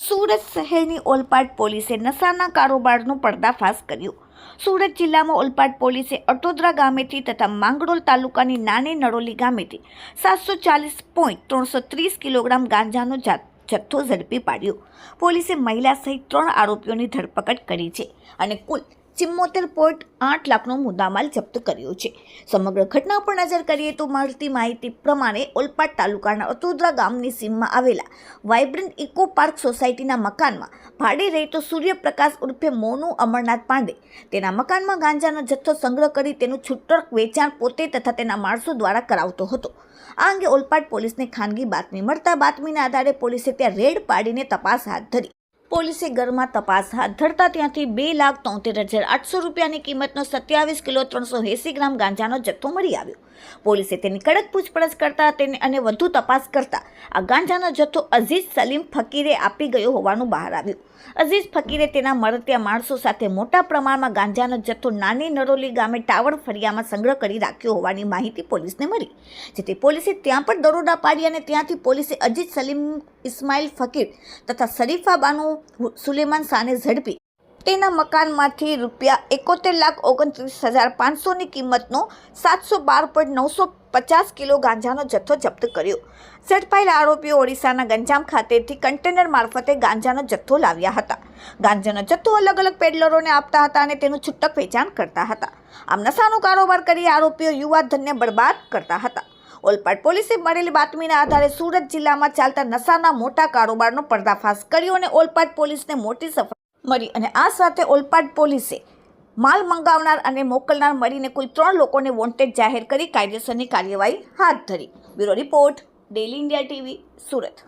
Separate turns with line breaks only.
સુરત શહેરની ઓલપાડ પોલીસે નશાના કારોબારનો પર્દાફાશ કર્યો. સુરત જિલ્લામાં ઓલપાડ પોલીસે અટોદરા ગામેથી તથા માંગરોળ તાલુકાની નાની નરોલી ગામેથી સાતસો ચાલીસ પોઈન્ટ ત્રણસો ત્રીસ કિલોગ્રામ ગાંજાનો જાત જથ્થો ઝડપી પાડ્યો. પોલીસે મહિલા સહિત ત્રણ આરોપીઓની ધરપકડ કરી છે અને કુલ ચિમ્મોતેર પોઈન્ટ આઠ લાખનો મુદ્દામાલ જપ્ત કર્યો છે. સમગ્ર ઘટના પર નજર કરીએ તો મળતી માહિતી પ્રમાણે ઓલપાડ તાલુકાના અતોદરા ગામની સીમમાં આવેલા વાઇબ્રન્ટ ઇકો પાર્ક સોસાયટીના મકાનમાં ભાડે રહેતો સૂર્યપ્રકાશ ઉર્ફે મોનુ અમરનાથ પાંડે તેના મકાનમાં ગાંજાનો જથ્થો સંગ્રહ કરી તેનું છૂટક વેચાણ પોતે તથા તેના માણસો દ્વારા કરાવતો હતો. આ અંગે ઓલપાડ પોલીસને ખાનગી બાતમી મળતા બાતમીના આધારે પોલીસે ત્યાં રેડ પાડીને તપાસ હાથ ધરી. પોલીસે ઘરમાં તપાસ હાથ ધરતા ત્યાંથી બે લાખ તોતેર હજાર આઠસો રૂપિયાની કિંમતનો સત્યાવીસ કિલો ત્રણસો એંસી ગ્રામ ગાંજાનો જથ્થો મળી આવ્યો. પોલીસે તેની કડક પૂછપરછ કરતા તેને અને વધુ તપાસ કરતા આ ગાંજાનો જથ્થો અઝીઝ સલીમ ફકીરે આપી ગયો હોવાનું બહાર આવ્યું. અઝીઝ ફકીરે તેના મળતિયા માણસો સાથે મોટા પ્રમાણમાં ગાંજાનો જથ્થો નાની નરોલી ગામે ટાવર ફળિયામાં સંગ્રહ કરી રાખ્યો હોવાની માહિતી પોલીસને મળી, જેથી પોલીસે ત્યાં પણ દરોડા પાડી અને ત્યાંથી પોલીસે અજીત સલીમ ઇસ્માઇલ ફકીર તથા શરીફા બાનુ સુલેમાન શાહને ઝડપી. તેના મકાનમાંથી રૂપિયા એકોતેર લાખ ઓગણત્રીસ હજાર પાંચસોની કિંમતનો સાતસો બાર પોઈન્ટ નવસો પચાસ કિલો ગાંજાનો જથ્થો જપ્ત કર્યો. ઝડપાયેલા આરોપીઓ ઓડિશાના ગંજામ ખાતેથી કન્ટેનર મારફતે ગાંજાનો જથ્થો લાવ્યા હતા. ગાંજાનો જથ્થો અલગ અલગ પેડલરોને આપતા હતા અને તેનું છૂટક વેચાણ કરતા હતા. આમ નશાનો કારોબાર કરી આરોપીઓ યુવા ધનને બરબાદ કરતા હતા. ઓલપાડ પોલીસે મળેલી બાતમીના આધારે સુરત જિલ્લામાં ચાલતા નશાના મોટા કારોબારનો પર્દાફાશ કર્યો અને ઓલપાડ પોલીસને મોટી સફળ મળી અને આ સાથે ઓલપાડ પોલીસે માલ મંગાવનાર અને મોકલનાર મળીને કુલ ત્રણ લોકોને વોન્ટેડ જાહેર કરી કાયદેસરની કાર્યવાહી હાથ ધરી. Bureau report daily India TV, Surat.